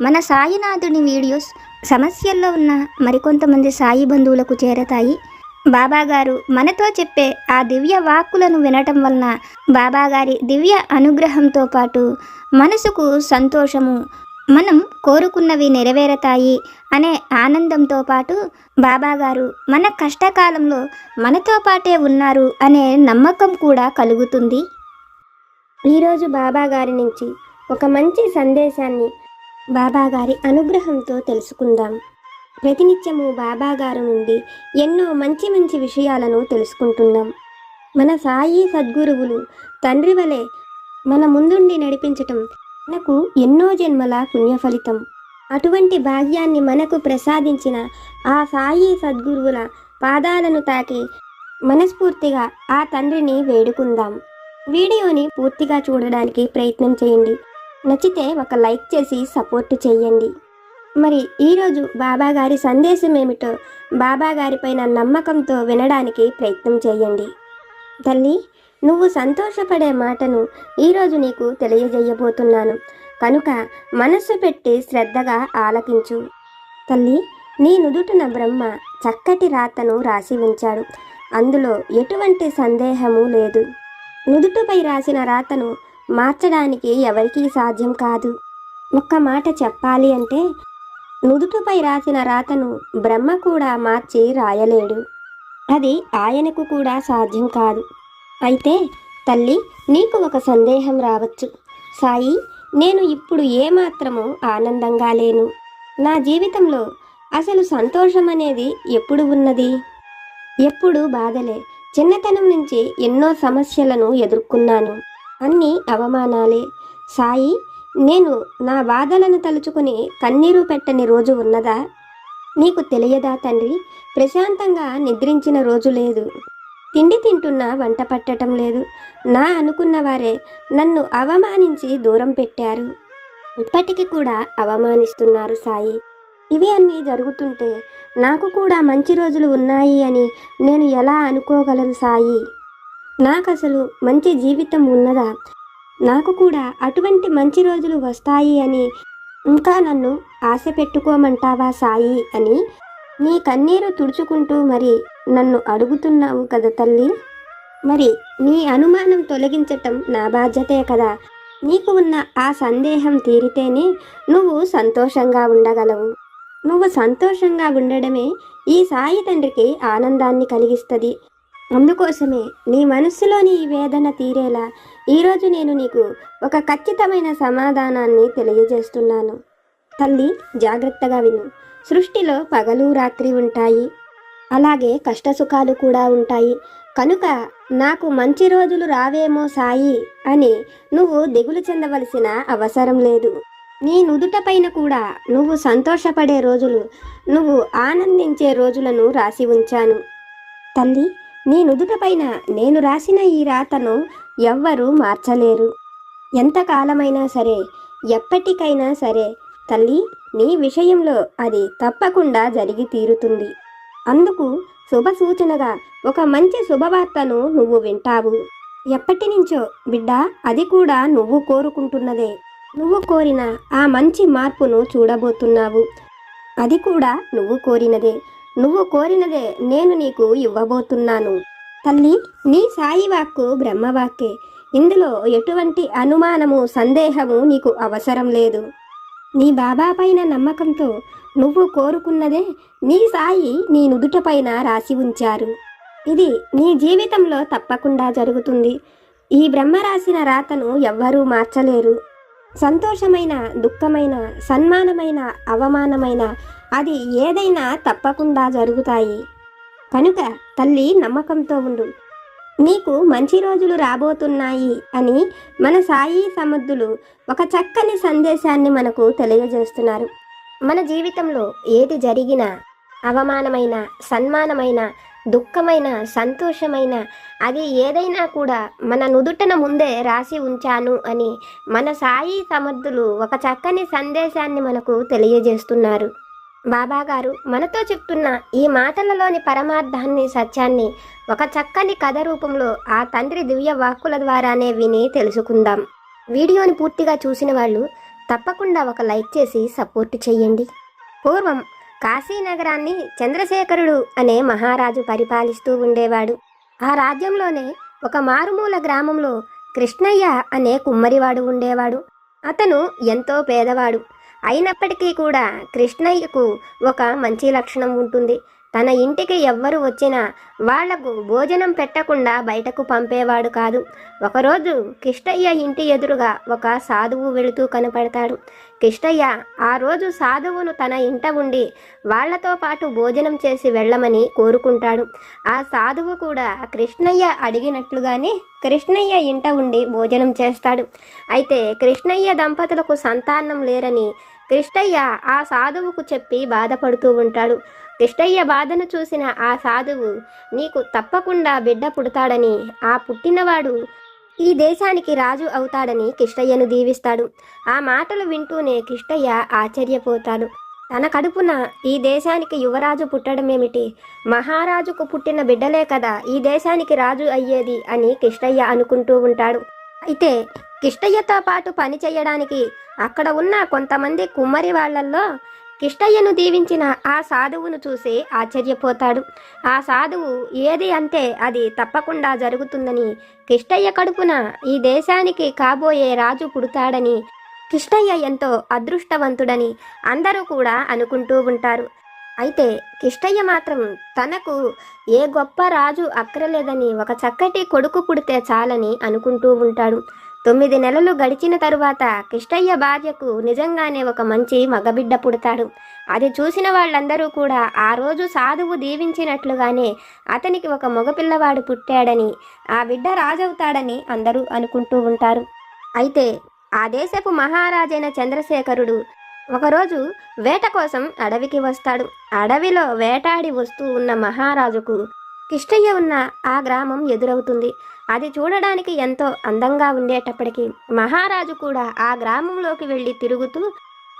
మన సాయినాథుని వీడియోస్ సమస్యల్లో ఉన్న మరికొంతమంది సాయి బంధువులకు చేరతాయి. బాబాగారు మనతో చెప్పే ఆ దివ్య వాక్కులను వినటం వలన బాబాగారి దివ్య అనుగ్రహంతో పాటు మనసుకు సంతోషము మనం కోరుకున్నవి నెరవేరతాయి అనే ఆనందంతో పాటు బాబాగారు మన కష్టకాలంలో మనతో పాటే ఉన్నారు అనే నమ్మకం కూడా కలుగుతుంది. ఈరోజు బాబాగారి నుంచి ఒక మంచి సందేశాన్ని బాబా గారి అనుగ్రహంతో తెలుసుకుందాం. ప్రతినిత్యము బాబాగారు నుండి ఎన్నో మంచి మంచి విషయాలను తెలుసుకుంటున్నాం. మన సాయి సద్గురువులు తండ్రి వలె మన ముందుండి నడిపించటం మనకు ఎన్నో జన్మల పుణ్యఫలితం. అటువంటి భాగ్యాన్ని మనకు ప్రసాదించిన ఆ సాయి సద్గురువుల పాదాలను తాకి మనస్ఫూర్తిగా ఆ తండ్రిని వేడుకుందాం. వీడియోని పూర్తిగా చూడడానికి ప్రయత్నం చేయండి. నచ్చితే ఒక లైక్ చేసి సపోర్ట్ చేయండి. మరి ఈరోజు బాబా గారి సందేశం ఏమిటో బాబా గారిపైన నమ్మకంతో వినడానికి ప్రయత్నం చేయండి. తల్లి నువ్వు సంతోషపడే మాటను ఈరోజు నీకు తెలియజేయబోతున్నాను. కనుక మనస్సు పెట్టి శ్రద్ధగా ఆలకించు. తల్లి నీ నుదుటిన బ్రహ్మ చక్కటి రాతను రాసి ఉంచాడు. అందులో ఎటువంటి సందేహము లేదు. నుదుటిపై రాసిన రాతను మార్చడానికి ఎవరికీ సాధ్యం కాదు. ఒక్క మాట చెప్పాలి అంటే నుదుటిపై రాసిన రాతను బ్రహ్మ కూడా మార్చి రాయలేడు. అది ఆయనకు కూడా సాధ్యం కాదు. అయితే తల్లి నీకు ఒక సందేహం రావచ్చు. సాయి నేను ఇప్పుడు ఏమాత్రము ఆనందంగా లేను. నా జీవితంలో అసలు సంతోషం అనేది ఎప్పుడు ఉన్నది? ఎప్పుడు బాధలే. చిన్నతనం నుంచి ఎన్నో సమస్యలను ఎదుర్కొన్నాను. అన్నీ అవమానాలే. సాయి నేను నా బాధలను తలుచుకుని కన్నీరు పెట్టని రోజు ఉన్నదా? నీకు తెలియదా తండ్రి? ప్రశాంతంగా నిద్రించిన రోజు లేదు. తిండి తింటున్నా వంట పట్టడం లేదు. నా అనుకున్న వారే నన్ను అవమానించి దూరం పెట్టారు. ఇప్పటికీ కూడా అవమానిస్తున్నారు సాయి. ఇవి అన్నీ జరుగుతుంటే నాకు కూడా మంచి రోజులు ఉన్నాయి అని నేను ఎలా అనుకోగలను సాయి? నాకు అసలు మంచి జీవితం ఉన్నదా? నాకు కూడా అటువంటి మంచి రోజులు వస్తాయి అని ఇంకా నన్ను ఆశ పెట్టుకోమంటావా సాయి అని నీ కన్నీరు తుడుచుకుంటూ మరి నన్ను అడుగుతున్నావు కదా తల్లి. మరి నీ అనుమానం తొలగించటం నా బాధ్యతే కదా. నీకు ఉన్న ఆ సందేహం తీరితేనే నువ్వు సంతోషంగా ఉండగలవు. నువ్వు సంతోషంగా ఉండడమే ఈ సాయి తండ్రికి ఆనందాన్ని కలిగిస్తుంది. అందుకోసమే నీ మనస్సులోని ఈ వేదన తీరేలా ఈరోజు నేను నీకు ఒక ఖచ్చితమైన సమాధానాన్ని తెలియజేస్తున్నాను. తల్లి జాగ్రత్తగా విను. సృష్టిలో పగలు రాత్రి ఉంటాయి. అలాగే కష్టసుఖాలు కూడా ఉంటాయి. కనుక నాకు మంచి రోజులు రావేమో సాయి అని నువ్వు దిగులు చెందవలసిన అవసరం లేదు. నీ నుదుటపైన కూడా నువ్వు సంతోషపడే రోజులు నువ్వు ఆనందించే రోజులను రాసి ఉంచాను. తల్లి నీ నుదుటపైన నేను రాసిన ఈ రాతను ఎవ్వరూ మార్చలేరు. ఎంతకాలమైనా సరే ఎప్పటికైనా సరే తల్లి నీ విషయంలో అది తప్పకుండా జరిగి తీరుతుంది. అందుకు శుభ సూచనగా ఒక మంచి శుభవార్తను నువ్వు వింటావు. ఎప్పటి నుంచో బిడ్డ అది కూడా నువ్వు కోరుకుంటున్నదే. నువ్వు కోరిన ఆ మంచి మార్పును చూడబోతున్నావు. అది కూడా నువ్వు కోరినదే. నువ్వు కోరినదే నేను నీకు ఇవ్వబోతున్నాను. తల్లి నీ సాయి వాక్కు బ్రహ్మవాక్కే. ఇందులో ఎటువంటి అనుమానము సందేహము నీకు అవసరం లేదు. నీ బాబా పైన నమ్మకంతో నువ్వు కోరుకున్నదే నీ సాయి నీ నుదుటపైన రాసి ఉంచారు. ఇది నీ జీవితంలో తప్పకుండా జరుగుతుంది. ఈ బ్రహ్మ రాసిన రాతను ఎవ్వరూ మార్చలేరు. సంతోషమైన దుఃఖమైన సన్మానమైన అవమానమైన అది ఏదైనా తప్పకుండా జరుగుతాయి. కనుక తల్లి నమ్మకంతో ఉండు. నీకు మంచి రోజులు రాబోతున్నాయి అని మన సాయి సమర్థులు ఒక చక్కని సందేశాన్ని మనకు తెలియజేస్తున్నారు. మన జీవితంలో ఏది జరిగినా అవమానమైన సన్మానమైన దుఃఖమైన సంతోషమైన అది ఏదైనా కూడా మన నుదుటన ముందే రాసి ఉంచాను అని మన సాయి సమర్థులు ఒక చక్కని సందేశాన్ని మనకు తెలియజేస్తున్నారు. బాబాగారు మనతో చెప్తున్న ఈ మాటలలోని పరమార్థాన్ని సత్యాన్ని ఒక చక్కని కథ రూపంలో ఆ తండ్రి దివ్య వాక్కుల ద్వారానే విని తెలుసుకుందాం. వీడియోని పూర్తిగా చూసిన వాళ్ళు తప్పకుండా ఒక లైక్ చేసి సపోర్ట్ చేయండి పూర్వం కాశీనగరాన్ని చంద్రశేఖరుడు అనే మహారాజు పరిపాలిస్తూ ఉండేవాడు. ఆ రాజ్యంలోనే ఒక మారుమూల గ్రామంలో కృష్ణయ్య అనే కుమ్మరివాడు ఉండేవాడు. అతను ఎంతో పేదవాడు. అయినప్పటికీ కూడా కృష్ణయ్యకు ఒక మంచి లక్షణం ఉంటుంది. తన ఇంటికి ఎవ్వరు వచ్చినా వాళ్ళకు భోజనం పెట్టకుండా బయటకు పంపేవాడు కాదు. ఒకరోజు కిష్టయ్య ఇంటి ఎదురుగా ఒక సాధువు వెళుతూ కనపడతాడు. కిష్టయ్య ఆ రోజు సాధువును తన ఇంట ఉండి వాళ్ళతో పాటు భోజనం చేసి వెళ్ళమని కోరుకుంటాడు. ఆ సాధువు కూడా కృష్ణయ్య అడిగినట్లుగానే కృష్ణయ్య ఇంట ఉండి భోజనం చేస్తాడు. అయితే కృష్ణయ్య దంపతులకు సంతానం లేరని కృష్ణయ్య ఆ సాధువుకు చెప్పి బాధపడుతూ ఉంటాడు. కృష్ణయ్య బాధను చూసిన ఆ సాధువు నీకు తప్పకుండా బిడ్డ పుడతాడని ఆ పుట్టినవాడు ఈ దేశానికి రాజు అవుతాడని కిష్టయ్యను దీవిస్తాడు ఆ మాటలు వింటూనే కృష్ణయ్య ఆశ్చర్యపోతాడు. తన కడుపున ఈ దేశానికి యువరాజు పుట్టడమేమిటి? మహారాజుకు పుట్టిన బిడ్డలే కదా ఈ దేశానికి రాజు అయ్యేది అని కిష్టయ్య అనుకుంటూ ఉంటాడు. అయితే కిష్టయ్యతో పాటు పని చేయడానికి అక్కడ ఉన్న కొంతమంది కుమ్మరి వాళ్ళల్లో కిష్టయ్యను దీవించిన ఆ సాధువును చూసి ఆశ్చర్యపోతాడు. ఆ సాధువు ఏది అంటే అది తప్పకుండా జరుగుతుందని కిష్టయ్య కడుపున ఈ దేశానికి కాబోయే రాజు పుడతాడని కిష్టయ్య ఎంతో అదృష్టవంతుడని అందరూ కూడా అనుకుంటూ ఉంటారు. అయితే కిష్టయ్య మాత్రం తనకు ఏ గొప్ప రాజు అక్కరలేదని ఒక చక్కటి కొడుకు పుడితే చాలని అనుకుంటూ ఉంటాడు. తొమ్మిది నెలలు గడిచిన తరువాత కిష్టయ్య భార్యకు నిజంగానే ఒక మంచి మగబిడ్డ పుడతాడు. అది చూసిన వాళ్ళందరూ కూడా ఆ రోజు సాధువు దీవించినట్లుగానే అతనికి ఒక మగపిల్లవాడు పుట్టాడని ఆ బిడ్డ రాజవుతాడని అందరూ అనుకుంటూ ఉంటారు. అయితే ఆ దేశపు మహారాజైన చంద్రశేఖరుడు ఒకరోజు వేట కోసం అడవికి వస్తాడు. అడవిలో వేటాడి వస్తూ ఉన్న మహారాజుకు కిష్టయ్య ఉన్న ఆ గ్రామం ఎదురవుతుంది. అది చూడడానికి ఎంతో అందంగా ఉండేటప్పటికీ మహారాజు కూడా ఆ గ్రామంలోకి వెళ్ళి తిరుగుతూ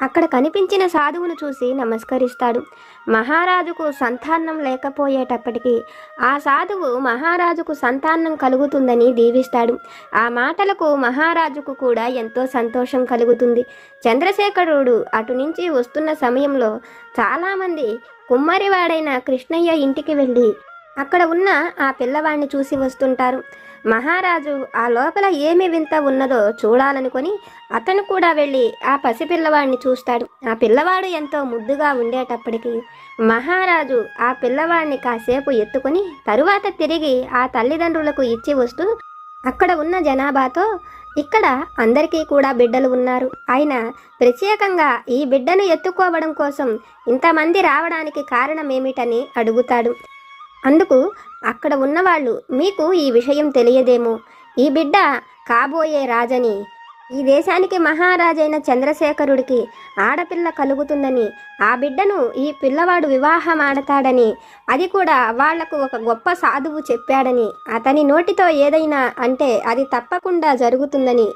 అక్కడ కనిపించిన సాధువును చూసి నమస్కరిస్తాడు. మహారాజుకు సంతానం లేకపోయేటప్పటికీ ఆ సాధువు మహారాజుకు సంతానం కలుగుతుందని దీవిస్తాడు. ఆ మాటలకు మహారాజుకు కూడా ఎంతో సంతోషం కలుగుతుంది. చంద్రశేఖరుడు అటు నుంచి వస్తున్న సమయంలో చాలామంది కుమ్మరివాడైన కృష్ణయ్య ఇంటికి వెళ్ళి అక్కడ ఉన్న ఆ పిల్లవాడిని చూసి వస్తుంటారు. మహారాజు ఆ లోపల ఏమి వింత ఉన్నదో చూడాలనుకొని అతను కూడా వెళ్ళి ఆ పసిపిల్లవాడిని చూస్తాడు. ఆ పిల్లవాడు ఎంతో ముద్దుగా ఉండేటప్పటికి మహారాజు ఆ పిల్లవాడిని కాసేపు ఎత్తుకొని తరువాత తిరిగి ఆ తల్లిదండ్రులకు ఇచ్చి వస్తూ అక్కడ ఉన్న జనాభాతో ఇక్కడ అందరికీ కూడా బిడ్డలు ఉన్నారు. ఆయన ప్రత్యేకంగా ఈ బిడ్డను ఎత్తుకోవడం కోసం ఇంతమంది రావడానికి కారణమేమిటని అడుగుతాడు. అందుకు అక్కడ ఉన్నవాళ్ళు మీకు ఈ విషయం తెలియదేమో? ఈ బిడ్డ కాబోయే రాజని. ఈ దేశానికి మహారాజైన చంద్రశేఖరుడికి ఆడపిల్ల కలుగుతుందని ఆ బిడ్డను ఈ పిల్లవాడు వివాహం ఆడతాడని అది కూడా వాళ్ళకు ఒక గొప్ప సాధువు చెప్పాడని అతని నోటితో ఏదైనా అంటే అది తప్పకుండా జరుగుతుందని.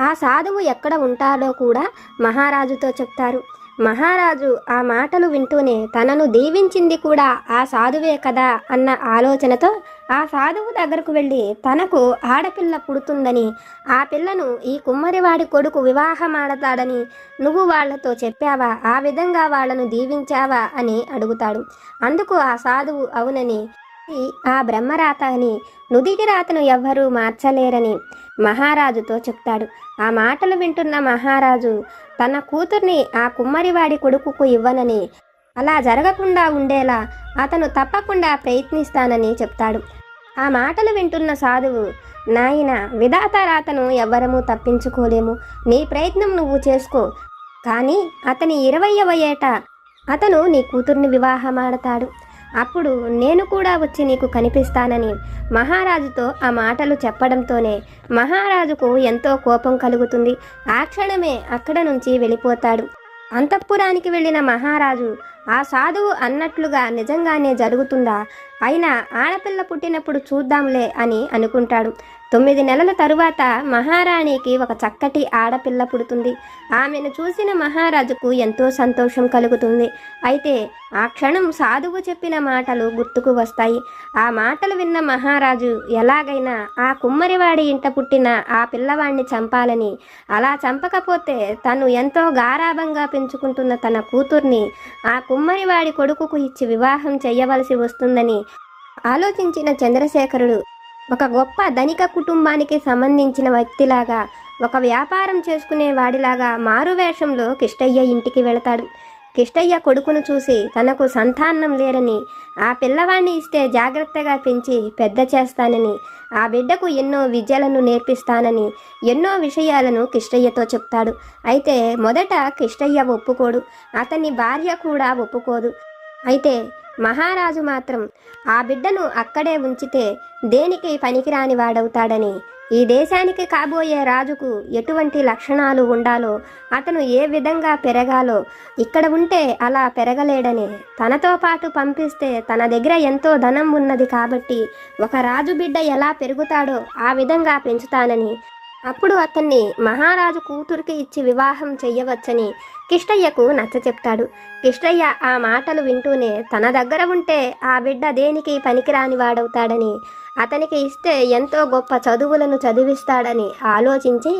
ఆ సాధువు ఎక్కడ ఉంటాడో కూడా మహారాజుతో చెప్తారు. మహారాజు ఆ మాటలు వింటూనే తనను దీవించింది కూడా ఆ సాధువే కదా అన్న ఆలోచనతో ఆ సాధువు దగ్గరకు వెళ్ళి తనకు ఆడపిల్ల పుడుతుందని ఆ పిల్లను ఈ కుమ్మరివాడి కొడుకు వివాహమాడతాడని నువ్వు వాళ్ళతో చెప్పావా? ఆ విధంగా వాళ్ళను దీవించావా? అని అడుగుతాడు. అందుకు ఆ సాధువు అవునని ఆ బ్రహ్మరాత అని నుదిటి రాతను ఎవ్వరూ మార్చలేరని మహారాజుతో చెప్తాడు. ఆ మాటలు వింటున్న మహారాజు తన కూతుర్ని ఆ కుమ్మరివాడి కొడుకుకు ఇవ్వనని అలా జరగకుండా ఉండేలా అతను తప్పకుండా ప్రయత్నిస్తానని చెప్తాడు. ఆ మాటలు వింటున్న సాధువు నాయన విధాత రాతను ఎవ్వరము తప్పించుకోలేము. నీ ప్రయత్నం నువ్వు చేసుకో. కానీ అతని ఇరవయవ ఏట అతను నీ కూతుర్ని వివాహమాడతాడు. అప్పుడు నేను కూడా వచ్చి నీకు కనిపిస్తానని మహారాజుతో ఆ మాటలు చెప్పడంతోనే మహారాజుకు ఎంతో కోపం కలుగుతుంది. ఆ క్షణమే అక్కడ నుంచి వెళ్ళిపోతాడు. అంతఃపురానికి వెళ్ళిన మహారాజు ఆ సాధువు అన్నట్లుగా నిజంగానే జరుగుతుందా? అయినా ఆడపిల్ల పుట్టినప్పుడు చూద్దాంలే అని అనుకుంటాడు. తొమ్మిది నెలల తరువాత మహారాణికి ఒక చక్కటి ఆడపిల్ల పుడుతుంది. ఆమెను చూసిన మహారాజుకు ఎంతో సంతోషం కలుగుతుంది. అయితే ఆ క్షణం సాధువు చెప్పిన మాటలు గుర్తుకు వస్తాయి. ఆ మాటలు విన్న మహారాజు ఎలాగైనా ఆ కుమ్మరివాడి ఇంట పుట్టిన ఆ పిల్లవాడిని చంపాలని. అలా చంపకపోతే తను ఎంతో గారాభంగా పెంచుకుంటున్న తన కూతుర్ని ఆ కుమ్మరివాడి కొడుకుకు ఇచ్చి వివాహం చేయవలసి వస్తుందని ఆలోచించిన చంద్రశేఖరుడు ఒక గొప్ప ధనిక కుటుంబానికి సంబంధించిన వ్యక్తిలాగా ఒక వ్యాపారం చేసుకునే వాడిలాగా మారువేషంలో కిష్టయ్య ఇంటికి వెళతాడు. కిష్టయ్య కొడుకును చూసి తనకు సంతానం లేరని ఆ పిల్లవాడిని ఇస్తే జాగ్రత్తగా పెంచి పెద్ద చేస్తానని ఆ బిడ్డకు ఎన్నో విద్యలను నేర్పిస్తానని ఎన్నో విషయాలను కిష్టయ్యతో చెప్తాడు. అయితే మొదట కిష్టయ్య ఒప్పుకోడు అతని భార్య కూడా ఒప్పుకోదు. అయితే మహారాజు మాత్రం ఆ బిడ్డను అక్కడే ఉంచితే దేనికి పనికిరాని వాడవుతాడని? ఈ దేశానికి కాబోయే రాజుకు ఎటువంటి లక్షణాలు ఉండాలో అతను ఏ విధంగా పెరగాలో ఇక్కడ ఉంటే అలా పెరగలేడని తనతో పాటు పంపిస్తే తన దగ్గర ఎంతో ధనం ఉన్నది కాబట్టి ఒక రాజు బిడ్డ ఎలా పెరుగుతాడో ఆ విధంగా పెంచుతానని అప్పుడు అతన్ని మహారాజు కూతురికి ఇచ్చి వివాహం చెయ్యవచ్చని కిష్టయ్యకు నచ్చ చెప్తాడు. కిష్టయ్య ఆ మాటలు వింటూనే తన దగ్గర ఉంటే ఆ బిడ్డ దేనికి పనికిరాని వాడవుతాడని అతనికి ఇస్తే ఎంతో గొప్ప చదువులను చదివిస్తాడని ఆలోచించి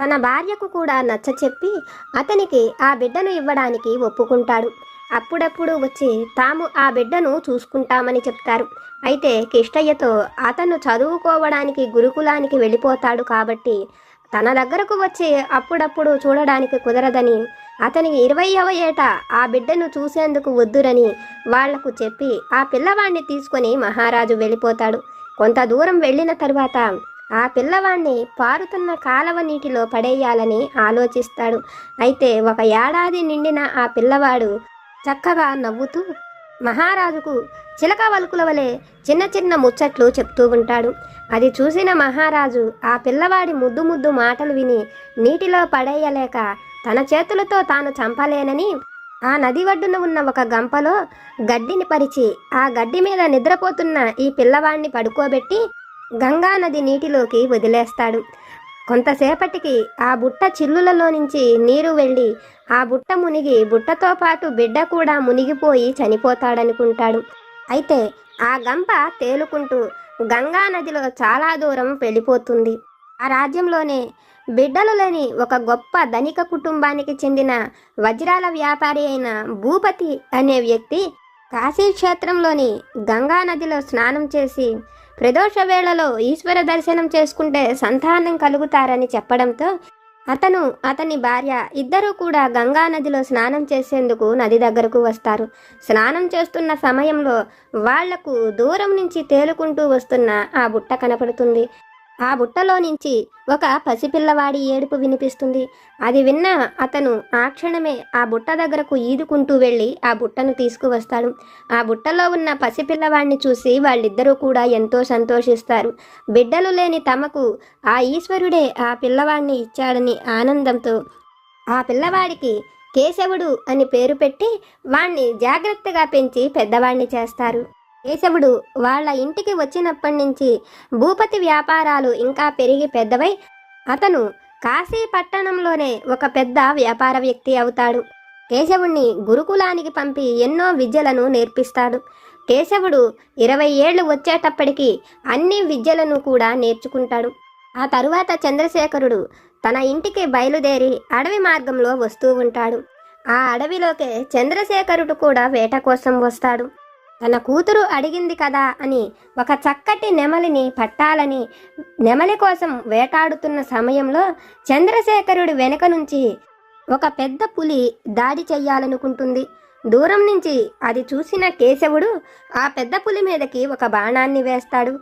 తన భార్యకు కూడా నచ్చ చెప్పి అతనికి ఆ బిడ్డను ఇవ్వడానికి ఒప్పుకుంటాడు. అప్పుడప్పుడు వచ్చి తాము ఆ బిడ్డను చూసుకుంటామని చెప్తారు. అయితే కిష్టయ్యతో అతను చదువుకోవడానికి గురుకులానికి వెళ్ళిపోతాడు కాబట్టి తన దగ్గరకు వచ్చి అప్పుడప్పుడు చూడడానికి కుదరదని అతనికి ఇరవైవ ఏట ఆ బిడ్డను చూసేందుకు వద్దురని వాళ్ళకు చెప్పి ఆ పిల్లవాణ్ణి తీసుకొని మహారాజు వెళ్ళిపోతాడు. కొంత దూరం వెళ్ళిన తరువాత ఆ పిల్లవాణ్ణి పారుతున్న కాలవ నీటిలో పడేయాలని ఆలోచిస్తాడు. అయితే ఒక ఏడాది నిండిన ఆ పిల్లవాడు చక్కగా నవ్వుతూ మహారాజుకు చిలక వలుకుల వలె చిన్న చిన్న ముచ్చట్లు చెప్తూ ఉంటాడు. అది చూసిన మహారాజు ఆ పిల్లవాడి ముద్దు ముద్దు మాటలు విని నీటిలో పడేయలేక తన చేతులతో తాను చంపలేనని ఆ నది ఒడ్డున ఉన్న ఒక గంపలో గడ్డిని పరిచి ఆ గడ్డి మీద నిద్రపోతున్న ఈ పిల్లవాడిని పడుకోబెట్టి గంగా నది నీటిలోకి వదిలేస్తాడు. కొంతసేపటికి ఆ బుట్ట చిల్లులలో నుంచి నీరు వెళ్ళి ఆ బుట్ట మునిగి బుట్టతో పాటు బిడ్డ కూడా మునిగిపోయి చనిపోతాడనుకుంటాడు. అయితే ఆ గంప తేలుకుంటూ గంగా నదిలో చాలా దూరం వెళ్ళిపోతుంది. ఆ రాజ్యంలోనే బిడ్డలు లేని ఒక గొప్ప ధనిక కుటుంబానికి చెందిన వజ్రాల వ్యాపారి అయిన భూపతి అనే వ్యక్తి కాశీక్షేత్రంలోని గంగా నదిలో స్నానం చేసి ప్రదోష వేళలో ఈశ్వర దర్శనం చేసుకుంటే సంతానం కలుగుతారని చెప్పడంతో అతను అతని భార్య ఇద్దరూ కూడా గంగా నదిలో స్నానం చేసేందుకు నది దగ్గరకు వస్తారు. స్నానం చేస్తున్న సమయంలో వాళ్ళకు దూరం నుంచి తేలుకుంటూ వస్తున్న ఆ బుట్ట కనపడుతుంది. ఆ బుట్టలో నుంచి ఒక పసిపిల్లవాడి ఏడుపు వినిపిస్తుంది. అది విన్న అతను ఆ క్షణమే ఆ బుట్ట దగ్గరకు ఈదుకుంటూ వెళ్ళి ఆ బుట్టను తీసుకువస్తాడు. ఆ బుట్టలో ఉన్న పసిపిల్లవాడిని చూసి వాళ్ళిద్దరూ కూడా ఎంతో సంతోషిస్తారు. బిడ్డలు లేని తమకు ఆ ఈశ్వరుడే ఆ పిల్లవాడిని ఇచ్చాడని ఆనందంతో ఆ పిల్లవాడికి కేశవుడు అని పేరు పెట్టి వాణ్ణి జాగ్రత్తగా పెంచి పెద్దవాణ్ణి చేస్తారు. కేశవుడు వాళ్ళ ఇంటికి వచ్చినప్పటి నుంచి భూపతి వ్యాపారాలు ఇంకా పెరిగి పెద్దవై అతను కాశీ పట్టణంలోనే ఒక పెద్ద వ్యాపార వ్యక్తి అవుతాడు. కేశవుణ్ణి గురుకులానికి పంపి ఎన్నో విద్యలను నేర్పిస్తాడు. కేశవుడు ఇరవై ఏళ్ళు వచ్చేటప్పటికి అన్ని విద్యలను కూడా నేర్చుకుంటాడు. ఆ తరువాత చంద్రశేఖరుడు తన ఇంటికి బయలుదేరి అడవి మార్గంలో వస్తూ ఉంటాడు. ఆ అడవిలోకే చంద్రశేఖరుడు కూడా వేట కోసం వస్తాడు. తన కూతురు అడిగింది కదా అని ఒక చక్కటి నెమలిని పట్టాలని నెమలి కోసం వేటాడుతున్న సమయంలో చంద్రశేఖరుడి వెనక నుంచి ఒక పెద్ద పులి దాడి చెయ్యాలనుకుంటుంది. దూరం నుంచి అది చూసిన కేశవుడు ఆ పెద్ద పులి మీదకి ఒక బాణాన్ని వేస్తాడు.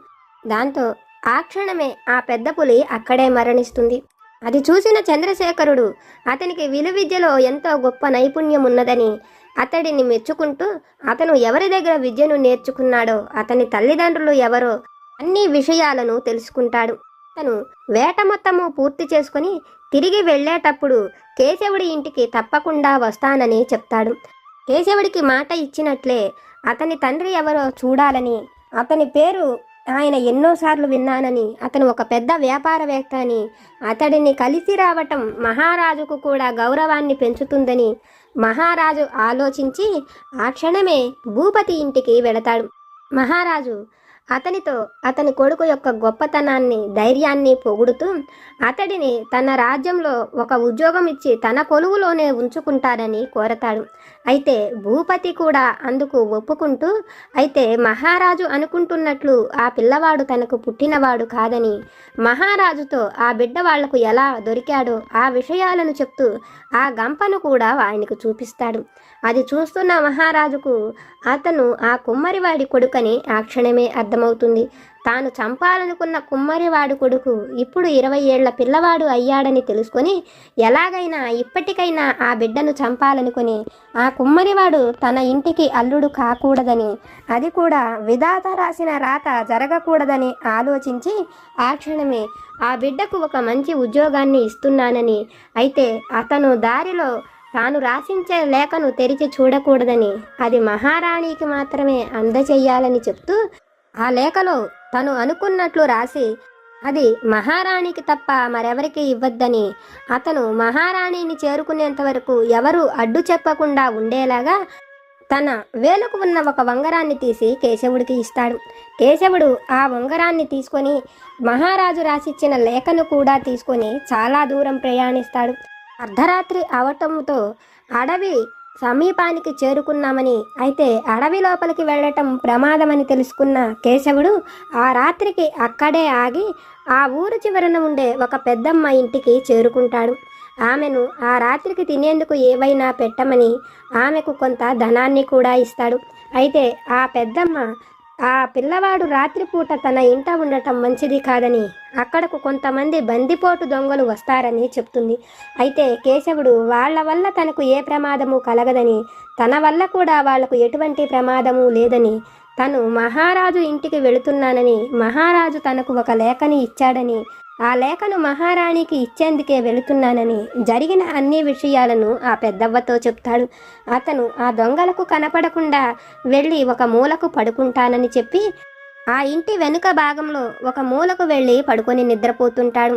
దాంతో ఆ క్షణమే ఆ పెద్ద పులి అక్కడే మరణిస్తుంది. అది చూసిన చంద్రశేఖరుడు అతనికి విలువిద్యలో ఎంతో గొప్ప నైపుణ్యం ఉన్నదని అతడిని మెచ్చుకుంటూ అతను ఎవరి దగ్గర విద్యను నేర్చుకున్నాడో అతని తల్లిదండ్రులు ఎవరో అన్ని విషయాలను తెలుసుకుంటాడు. అతను వేట మొత్తము పూర్తి చేసుకుని తిరిగి వెళ్ళేటప్పుడు కేశవుడి ఇంటికి తప్పకుండా వస్తానని చెప్తాడు. కేశవుడికి మాట ఇచ్చినట్లే అతని తండ్రి ఎవరో చూడాలని అతని పేరు ఆయన ఎన్నోసార్లు విన్నానని అతను ఒక పెద్ద వ్యాపారవేత్త అని అతడిని కలిసి రావటం మహారాజుకు కూడా గౌరవాన్ని పెంచుతుందని మహారాజు ఆలోచించి ఆ క్షణమే భూపతి ఇంటికి వెళతాడు. మహారాజు అతనితో అతని కొడుకు యొక్క గొప్పతనాన్ని ధైర్యాన్ని పొగుడుతూ అతడిని తన రాజ్యంలో ఒక ఉద్యోగం ఇచ్చి తన కొలువులోనే ఉంచుకుంటారని కోరతాడు. అయితే భూపతి కూడా అందుకు ఒప్పుకుంటూ అయితే మహారాజు అనుకుంటున్నట్లు ఆ పిల్లవాడు తనకు పుట్టినవాడు కాదని మహారాజుతో ఆ బిడ్డ వాళ్ళకు ఎలా దొరికాడో ఆ విషయాలను చెప్తూ ఆ గంపను కూడా ఆయనకు చూపిస్తాడు. అది చూస్తున్న మహారాజుకు అతను ఆ కుమ్మరివాడి కొడుకని ఆ క్షణమే అర్థమవుతుంది. తాను చంపాలనుకున్న కుమ్మరివాడు కొడుకు ఇప్పుడు ఇరవై ఏళ్ళ పిల్లవాడు అయ్యాడని తెలుసుకొని ఎలాగైనా ఇప్పటికైనా ఆ బిడ్డను చంపాలనుకుని ఆ కుమ్మరివాడు తన ఇంటికి అల్లుడు కాకూడదని అది కూడా విధాత రాసిన రాత జరగకూడదని ఆలోచించి ఆ క్షణమే ఆ బిడ్డకు ఒక మంచి ఉద్యోగాన్ని ఇస్తున్నానని అయితే అతను దారిలో తాను రాసించే లేఖను తెరిచి చూడకూడదని అది మహారాణికి మాత్రమే అందచేయాలని చెప్తూ ఆ లేఖలో తను అనుకున్నట్లు రాసి అది మహారాణికి తప్ప మరెవరికి ఇవ్వద్దని అతను మహారాణిని చేరుకునేంత వరకు ఎవరు అడ్డు చెప్పకుండా ఉండేలాగా తన వేలుకు ఉన్న ఒక ఉంగరాన్ని తీసి కేశవుడికి ఇస్తాడు. కేశవుడు ఆ ఉంగరాన్ని తీసుకొని మహారాజు రాసిచ్చిన లేఖను కూడా తీసుకొని చాలా దూరం ప్రయాణిస్తాడు. అర్ధరాత్రి అవటంతో అడవి సమీపానికి చేరుకున్నామని అయితే అడవి లోపలికి వెళ్ళటం ప్రమాదమని తెలుసుకున్న కేశవుడు ఆ రాత్రికి అక్కడే ఆగి ఆ ఊరు చివరన ఉండే ఒక పెద్దమ్మ ఇంటికి చేరుకుంటాడు. ఆమెను ఆ రాత్రికి తినేందుకు ఏవైనా పెట్టమని ఆమెకు కొంత ధనాన్ని కూడా ఇస్తాడు. అయితే ఆ పెద్దమ్మ ఆ పిల్లవాడు రాత్రిపూట తన ఇంట ఉండటం మంచిది కాదని అక్కడకు కొంతమంది బందిపోటు దొంగలు వస్తారని చెప్తుంది. అయితే కేశవుడు వాళ్ళ వల్ల తనకు ఏ ప్రమాదము కలగదని తన వల్ల కూడా వాళ్ళకు ఎటువంటి ప్రమాదము లేదని తను మహారాజు ఇంటికి వెళుతున్నానని మహారాజు తనకు ఒక లేఖని ఇచ్చాడని ఆ లేఖను మహారాణికి ఇచ్చేందుకే వెళుతున్నానని జరిగిన అన్ని విషయాలను ఆ పెద్దవ్వతో చెప్తాడు. అతను ఆ దొంగలకు కనపడకుండా వెళ్ళి ఒక మూలకు పడుకుంటానని చెప్పి ఆ ఇంటి వెనుక భాగంలో ఒక మూలకు వెళ్ళి పడుకొని నిద్రపోతుంటాడు.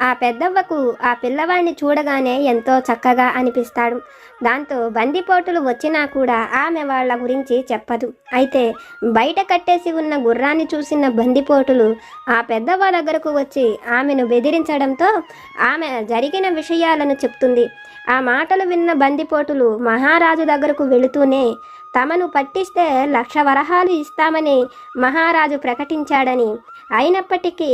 ఆ పెద్దవ్వకు ఆ పిల్లవాడిని చూడగానే ఎంతో చక్కగా అనిపిస్తాడు. దాంతో బందిపోటులు వచ్చినా కూడా ఆమె వాళ్ళ గురించి చెప్పదు. అయితే బయట కట్టేసి ఉన్న గుర్రాన్ని చూసిన బందిపోటులు ఆ పెద్దవ్వ దగ్గరకు వచ్చి ఆమెను బెదిరించడంతో ఆమె జరిగిన విషయాలను చెప్తుంది. ఆ మాటలు విన్న బందిపోటులు మహారాజు దగ్గరకు వెళుతూనే తమను పట్టిస్తే లక్ష వరహాలు ఇస్తామని మహారాజు ప్రకటించాడని అయినప్పటికీ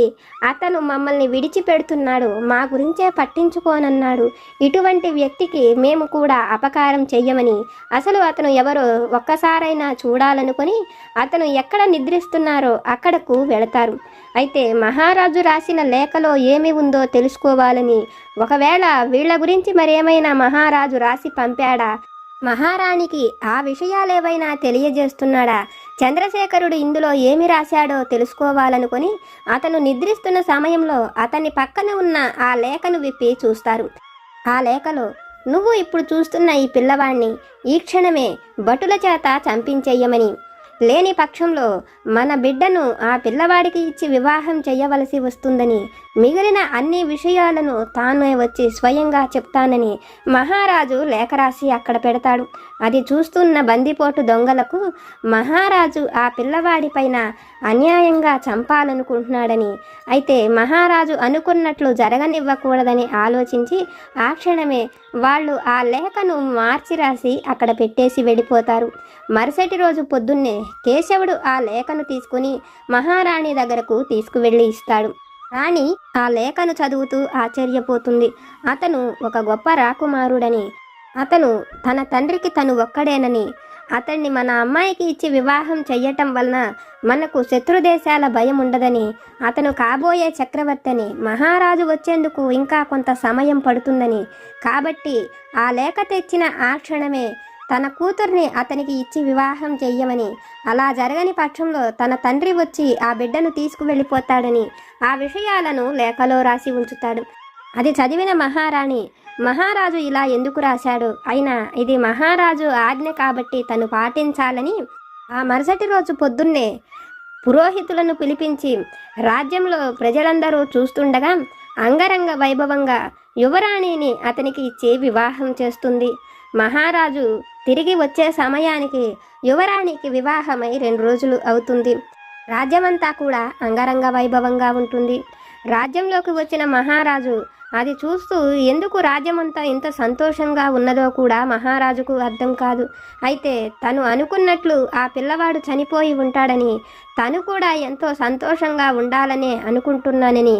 అతను మమ్మల్ని విడిచిపెడుతున్నాడు మా గురించే పట్టించుకోనన్నాడు. ఇటువంటి వ్యక్తికి మేము కూడా అపకారం చెయ్యమని అసలు అతను ఎవరో ఒక్కసారైనా చూడాలనుకొని అతను ఎక్కడ నిద్రిస్తున్నారో అక్కడకు వెళతారు. అయితే మహారాజు రాసిన లేఖలో ఏమి ఉందో తెలుసుకోవాలని ఒకవేళ వీళ్ళ గురించి మరేమైనా మహారాజు రాసి పంపాడా? మహారాణికి ఆ విషయాలేవైనా తెలియజేస్తున్నాడా? చంద్రశేఖరుడు ఇందులో ఏమి రాశాడో తెలుసుకోవాలనుకుని అతను నిద్రిస్తున్న సమయంలో అతని పక్కన ఉన్న ఆ లేఖను విప్పి చూస్తారు. ఆ లేఖలో నువ్వు ఇప్పుడు చూస్తున్న ఈ పిల్లవాణ్ణి ఈ క్షణమే భటుల చేత చంపించేయమని లేని పక్షంలో మన బిడ్డను ఆ పిల్లవాడికి ఇచ్చి వివాహం చేయవలసి వస్తుందని మిగిలిన అన్ని విషయాలను తానే వచ్చి స్వయంగా చెప్తానని మహారాజు లేఖ రాసి అక్కడ పెడతాడు. అది చూస్తున్న బందిపోటు దొంగలకు మహారాజు ఆ పిల్లవాడిపైన అన్యాయంగా చంపాలనుకుంటున్నాడని అయితే మహారాజు అనుకున్నట్లు జరగనివ్వకూడదని ఆలోచించి ఆ క్షణమే వాళ్ళు ఆ లేఖను మార్చి రాసి అక్కడ పెట్టేసి వెళ్ళిపోతారు. మరుసటి రోజు పొద్దున్నే కేశవుడు ఆ లేఖను తీసుకుని మహారాణి దగ్గరకు తీసుకువెళ్ళి ఇస్తాడు. రాణి ఆ లేఖను చదువుతూ ఆశ్చర్యపోతుంది. అతను ఒక గొప్ప రాకుమారుడని. అతను తన తండ్రికి తను ఒక్కడేనని. అతన్ని మన అమ్మాయికి ఇచ్చి వివాహం చెయ్యటం వలన మనకు శత్రుదేశాల భయం ఉండదని. అతను కాబోయే చక్రవర్తిని మహారాజు వచ్చేందుకు ఇంకా కొంత సమయం పడుతుందని. కాబట్టి ఆ లేఖ తెచ్చిన ఆ క్షణమే తన కూతుర్ని అతనికి ఇచ్చి వివాహం చెయ్యమని అలా జరగని పక్షంలో తన తండ్రి వచ్చి ఆ బిడ్డను తీసుకువెళ్ళిపోతాడని ఆ విషయాలను లేఖలో రాసి ఉంచుతాడు. అది చదివిన మహారాణి మహారాజు ఇలా ఎందుకు రాశాడు? అయినా ఇది మహారాజు ఆజ్ఞ కాబట్టి తను పాటించాలని ఆ మరుసటి రోజు పొద్దున్నే పురోహితులను పిలిపించి రాజ్యంలో ప్రజలందరూ చూస్తుండగా అంగరంగ వైభవంగా యువరాణిని అతనికి ఇచ్చి వివాహం చేస్తుంది. మహారాజు తిరిగి వచ్చే సమయానికి యువరాణికి వివాహమై రెండు రోజులు అవుతుంది. రాజ్యమంతా కూడా అంగరంగ వైభవంగా ఉంటుంది. రాజ్యంలోకి వచ్చిన మహారాజు అది చూస్తూ ఎందుకు రాజ్యమంతా ఇంత సంతోషంగా ఉన్నదో కూడా మహారాజుకు అర్థం కాదు. అయితే తను అనుకున్నట్లు ఆ పిల్లవాడు చనిపోయి ఉంటాడని తను కూడా ఎంతో సంతోషంగా ఉండాలనే అనుకుంటున్నానని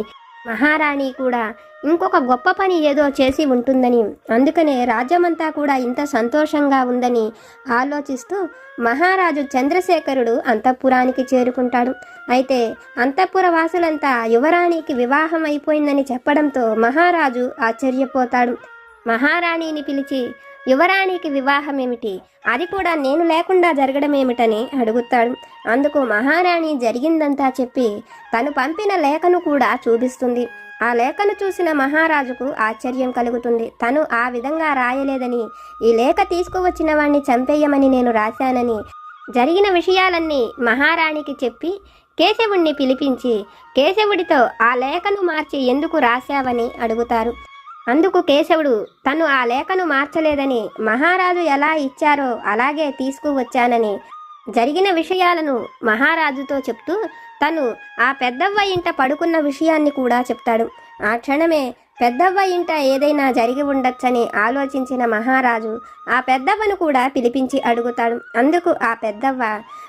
మహారాణి కూడా ఇంకొక గొప్ప పని ఏదో చేసి ఉంటుందని. అందుకనే రాజ్యమంతా కూడా ఇంత సంతోషంగా ఉందని ఆలోచిస్తూ మహారాజు చంద్రశేఖరుడు అంతఃపురానికి చేరుకుంటాడు. అయితే అంతఃపుర వాసులంతా యువరాణికి వివాహం అయిపోయిందని చెప్పడంతో మహారాజు ఆశ్చర్యపోతాడు. మహారాణిని పిలిచి యువరాణికి వివాహం ఏమిటి అది కూడా నేను లేకుండా జరగడం ఏమిటని అడుగుతాడు. అందుకు మహారాణి జరిగిందంతా చెప్పి తను పంపిన లేఖను కూడా చూపిస్తుంది. ఆ లేఖను చూసిన మహారాజుకు ఆశ్చర్యం కలుగుతుంది. తను ఆ విధంగా రాయలేదని ఈ లేఖ తీసుకువచ్చిన వాణ్ణి చంపేయమని నేను రాశానని జరిగిన విషయాలన్నీ మహారాణికి చెప్పి కేశవుణ్ణి పిలిపించి కేశవుడితో ఆ లేఖను మార్చి ఎందుకు రాశావని అడుగుతారు. అందుకు కేశవుడు తను ఆ లేఖను మార్చలేదని మహారాజు ఎలా ఇచ్చారో అలాగే తీసుకువచ్చానని జరిగిన విషయాలను మహారాజుతో చెప్తూ తను ఆ పెద్దవ్వ ఇంట పడుకున్న విషయాన్ని కూడా చెప్తాడు. ఆ క్షణమే పెద్దవ్వ ఇంట ఏదైనా జరిగి ఉండొచ్చని ఆలోచించిన మహారాజు ఆ పెద్దవ్వను కూడా పిలిపించి అడుగుతాడు. అందుకు ఆ పెద్దవ్వ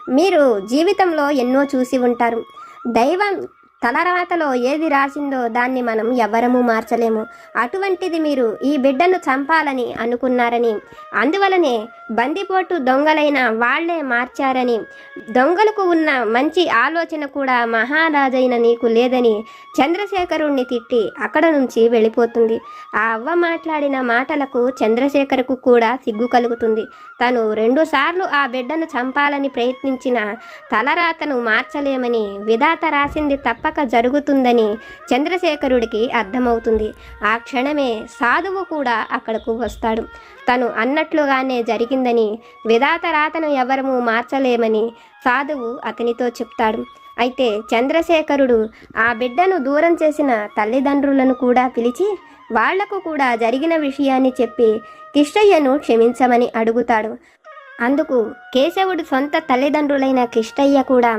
మీరు జీవితంలో ఎన్నో చూసి ఉంటారు. దైవం తలరాతలో ఏది రాసిందో దాన్ని మనం ఎవ్వరము మార్చలేము. అటువంటిది మీరు ఈ బిడ్డను చంపాలని అనుకున్నారని అందువలనే బందిపోటు దొంగలైన వాళ్ళే మార్చారని దొంగలకు ఉన్న మంచి ఆలోచన కూడా మహారాజైన నీకు లేదని చంద్రశేఖరుణ్ణి తిట్టి అక్కడ నుంచి వెళ్ళిపోతుంది. ఆ అవ్వ మాట్లాడిన మాటలకు చంద్రశేఖర్కు కూడా సిగ్గు కలుగుతుంది. తను రెండుసార్లు ఆ బిడ్డను చంపాలని ప్రయత్నించిన తలరాతను మార్చలేమని విధాత రాసింది తప్ప తప్పక జరుగుతుందని చంద్రశేఖరుడికి అర్థమవుతుంది. ఆ క్షణమే సాధువు కూడా అక్కడకు వస్తాడు. తను అన్నట్లుగానే జరిగిందని విధాత రాతను ఎవరము మార్చలేమని సాధువు అతనితో చెప్తాడు. అయితే చంద్రశేఖరుడు ఆ బిడ్డను దూరం చేసిన తల్లిదండ్రులను కూడా పిలిచి వాళ్ళకు కూడా జరిగిన విషయాన్ని చెప్పి కిష్టయ్యను క్షమించమని అడుగుతాడు. అందుకు కేశవుడు సొంత తల్లిదండ్రులైన కిష్టయ్య కూడా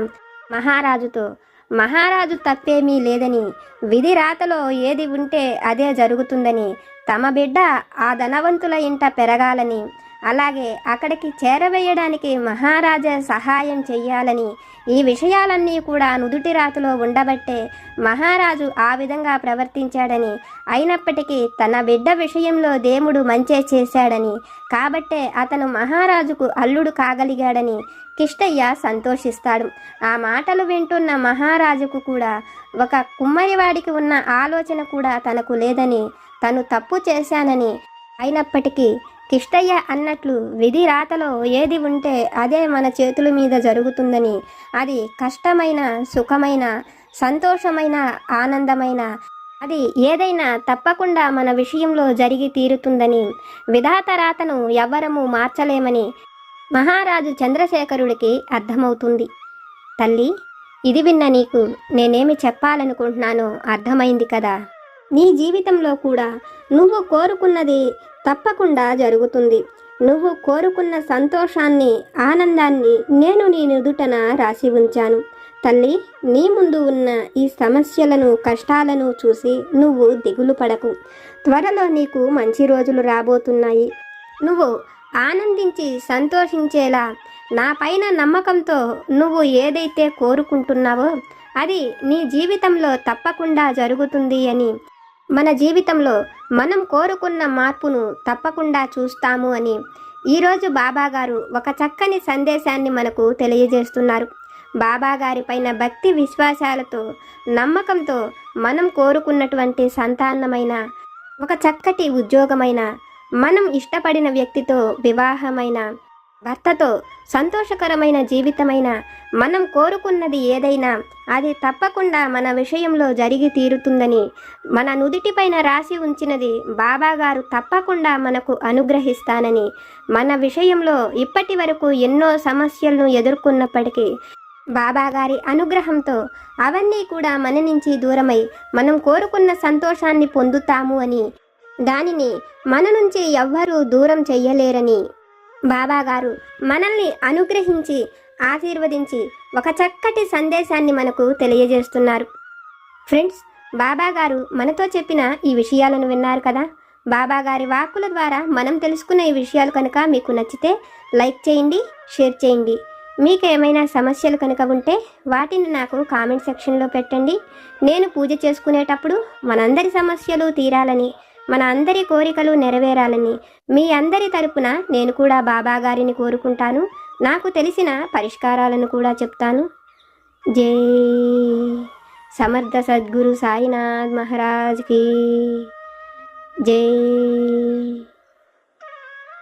మహారాజుతో మహారాజు తప్పేమీ లేదని విధి రాతలో ఏది ఉంటే అదే జరుగుతుందని తమ బిడ్డ ఆ ధనవంతుల ఇంట పెరగాలని అలాగే అక్కడికి చేరవేయడానికి మహారాజా సహాయం చెయ్యాలని ఈ విషయాలన్నీ కూడా నుదుటి రాతలో ఉండబట్టే మహారాజు ఆ విధంగా ప్రవర్తించాడని అయినప్పటికీ తన బిడ్డ విషయంలో దేవుడు మంచే చేశాడని కాబట్టే అతను మహారాజుకు అల్లుడు కాగలిగాడని కిష్టయ్య సంతోషిస్తాడు. ఆ మాటలు వింటున్న మహారాజుకు కూడా ఒక కుమ్మరివాడికి ఉన్న ఆలోచన కూడా తనకు లేదని తను తప్పు చేశానని అయినప్పటికీ కిష్టయ్య అన్నట్లు విధి రాతలో ఏది ఉంటే అదే మన చేతుల మీద జరుగుతుందని. అది కష్టమైన సుఖమైన సంతోషమైన ఆనందమైన. అది ఏదైనా తప్పకుండా మన విషయంలో జరిగి తీరుతుందని. విధాత రాతను ఎవ్వరము మార్చలేమని మహారాజు చంద్రశేఖరుడికి అర్థమవుతుంది. తల్లి ఇది విన్న నీకు నేనేమి చెప్పాలనుకుంటున్నానో అర్థమైంది కదా. నీ జీవితంలో కూడా నువ్వు కోరుకున్నది తప్పకుండా జరుగుతుంది. నువ్వు కోరుకున్న సంతోషాన్ని ఆనందాన్ని నేను నీ నుదుటన రాసి ఉంచాను. తల్లి నీ ముందు ఉన్న ఈ సమస్యలను కష్టాలను చూసి నువ్వు దిగులు పడకు. త్వరలో నీకు మంచి రోజులు రాబోతున్నాయి. నువ్వు ఆనందించి సంతోషించేలా నా పైన నమ్మకంతో నువ్వు ఏదైతే కోరుకుంటున్నావో అది నీ జీవితంలో తప్పకుండా జరుగుతుంది అని మన జీవితంలో మనం కోరుకున్న మార్పును తప్పకుండా చూస్తాము అని ఈరోజు బాబాగారు ఒక చక్కని సందేశాన్ని మనకు తెలియజేస్తున్నారు. బాబాగారి పైన భక్తి విశ్వాసాలతో నమ్మకంతో మనం కోరుకున్నటువంటి సంతానమైన ఒక చక్కటి ఉద్యోగమైన మనం ఇష్టపడిన వ్యక్తితో వివాహమైన భర్తతో సంతోషకరమైన జీవితమైన మనం కోరుకున్నది ఏదైనా అది తప్పకుండా మన విషయంలో జరిగి తీరుతుందని మన నుదిటిపైన రాసి ఉంచినది బాబాగారు తప్పకుండా మనకు అనుగ్రహిస్తానని మన విషయంలో ఇప్పటి వరకు ఎన్నో సమస్యలను ఎదుర్కొన్నప్పటికీ బాబాగారి అనుగ్రహంతో అవన్నీ కూడా మన నుంచి దూరమై మనం కోరుకున్న సంతోషాన్ని పొందుతాము అని దానిని మన నుంచి ఎవ్వరూ దూరం చెయ్యలేరని బాబాగారు మనల్ని అనుగ్రహించి ఆశీర్వదించి ఒక చక్కటి సందేశాన్ని మనకు తెలియజేస్తున్నారు. ఫ్రెండ్స్ బాబాగారు మనతో చెప్పిన ఈ విషయాలను విన్నారు కదా? బాబాగారి వాక్కుల ద్వారా మనం తెలుసుకున్న ఈ విషయాలు కనుక మీకు నచ్చితే లైక్ చేయండి షేర్ చేయండి. మీకు ఏమైనా సమస్యలు కనుక ఉంటే వాటిని నాకు కామెంట్ సెక్షన్లో పెట్టండి. నేను పూజ చేసుకునేటప్పుడు మనందరి సమస్యలు తీరాలని మన అందరి కోరికలు నెరవేరాలని మీ అందరి తరపున నేను కూడా బాబా గారిని కోరుకుంటాను. నాకు తెలిసిన పరిష్కారాలను కూడా చెప్తాను. జై సమర్థ సద్గురు సాయినాథ్ మహారాజ్కి జై